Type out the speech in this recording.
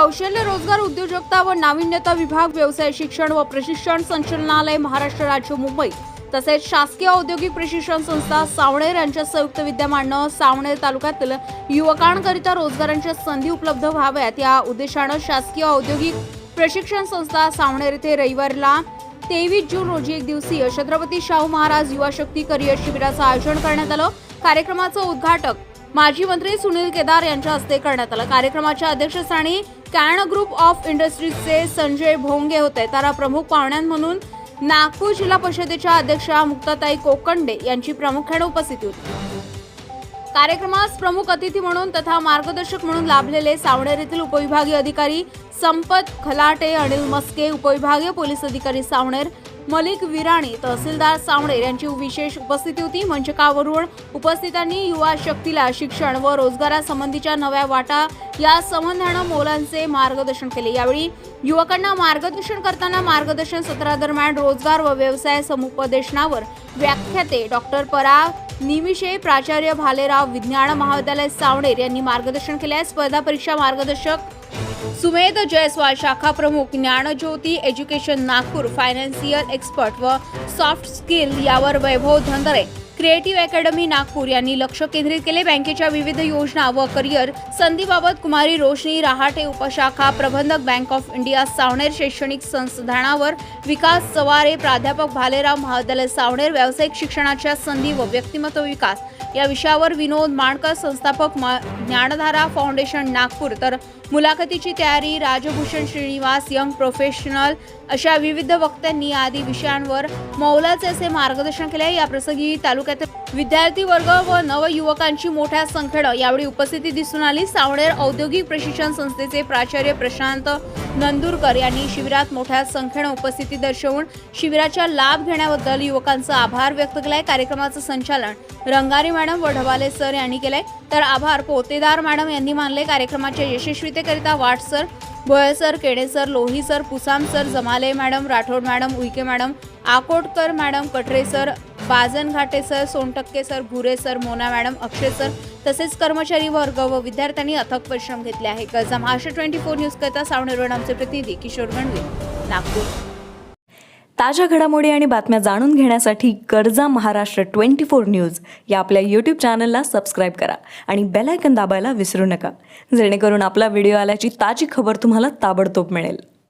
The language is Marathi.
कौशल्य रोजगार उद्योजकता व नाविन्यता विभाग व्यवसाय शिक्षण व प्रशिक्षण संचालनालय महाराष्ट्र राज्य मुंबई. तसेच शासकीय औद्योगिक प्रशिक्षण संस्था सावणेर यांच्या संयुक्त विद्यमानं सावणेर तालुक्यातील युवकांकरिता रोजगारांच्या संधी उपलब्ध व्हाव्यात. या उद्देशानं शासकीय औद्योगिक प्रशिक्षण संस्था सावणेर येथे रविवारला तेवीस जून रोजी एक दिवसीय छत्रपती शाहू महाराज युवा शक्ती करिअर शिबिराचं आयोजन करण्यात आलं. कार्यक्रमाचं उद्घाटक माजी मंत्री सुनील केदार यांच्या हस्ते करण्यात आलं. कार्यक्रमाच्या अध्यक्षस्थानी कॅन ग्रुप ऑफ इंडस्ट्रीजचे संजय भोंगे होते. तर प्रमुख पाहुण्या म्हणून नागपूर जिल्हा परिषदेच्या अध्यक्षा मुक्ताताई कोकंडे यांची प्रामुख्याने उपस्थिती होती. कार्यक्रमास प्रमुख अतिथी म्हणून तथा मार्गदर्शक म्हणून लाभलेले सावणेर येथील उपविभागीय अधिकारी संपत खलाटे अनिल मस्के उपविभागीय पोलीस अधिकारी सावणेर मलिक विराणी तहसीलदार सावणे यांची विशेष उपस्थिती होती. मंचकावरून उपस्थितांनी युवा शक्तीला शिक्षण व रोजगारासंबंधीच्या नव्या वाटा या संबंधानं मोलांचे मार्गदर्शन केले. यावेळी युवकांना मार्गदर्शन करताना मार्गदर्शन सत्रादरम्यान रोजगार व व्यवसाय समुपदेशनावर व्याख्याते डॉक्टर परा निमिषे प्राचार्य भालेराव विज्ञान महाविद्यालय सावणेर यांनी मार्गदर्शन केले आहे स्पर्धा परीक्षा मार्गदर्शक सुमेध जयस्वाल शाखा प्रमुख Dnyanjyoti education Nagpur financial expert व सॉफ्ट स्किल यावर वैभव धंदरे क्रिएटिव्ह अकॅडमी नागपूर यांनी लक्ष केंद्रित केले. बँकेच्या विविध योजना व करिअर. संधीबाबत कुमारी रोशनी रहाटे उपशाखा प्रबंधक बँक ऑफ इंडिया सावनेर शैक्षणिक संस्थानावर विकास चवारे प्राध्यापक भालेराव महाविद्यालय सावनेर व्यावसायिक शिक्षणाच्या संधी व व्यक्तिमत्व विकास. या विषयावर विनोद माणकर संस्थापक ज्ञानधारा फाउंडेशन नागपूर. तर मुलाखतीची तयारी राजभूषण श्रीनिवास यंग प्रोफेशनल अशा विविध वक्त्यांनी आदी विषयांवर मौलाचे असे मार्गदर्शन केले या प्रसंगी तालुक्यातील विद्यार्थी वर्ग व नवयुवकांची मोठ्या संख्येनं यावेळी उपस्थिती दिसून आली. सावणेर औद्योगिक प्रशिक्षण संस्थेचे प्राचार्य प्रशांत नंदुरकर यांनी शिबिरात मोठ्या संख्येनं उपस्थिती दर्शवून शिबिराचा लाभ घेण्याबद्दल युवकांचा आभार व्यक्त केलाय. कार्यक्रमाचं संचालन रंगारी मॅडम व ढवाले सर यांनी केलंय. तर आभार पोतेदार मॅडम यांनी मानले. कार्यक्रमाच्या यशस्वीतेकरिता Wat sir Bhoye sir Kede sir Lohi sir Pusam sir Jamale madam Rathod madam Uike madam Akotkar madam Katre sir Bajan Ghate sir Sontakke sir Bhure sir Mona madam Akshay sir तसेच कर्मचारी वर्ग व विद्यार्थ्यांनी अथक परिश्रम घेतले आहे. गजा महाराष्ट्र ट्वेंटी फोर न्यूज करता सावणेरवड आमचे प्रतिनिधी किशोर गणवे नागपूर. ताज्या घडामोडी आणि बातम्या जाणून घेण्यासाठी गरजा महाराष्ट्र ट्वेंटी फोर न्यूज या आपल्या यूट्यूब चॅनलला सबस्क्राईब करा आणि बेलायकन दाबायला विसरू नका. जेणेकरून आपला व्हिडिओ आल्याची ताजी खबर तुम्हाला ताबडतोब मिळेल.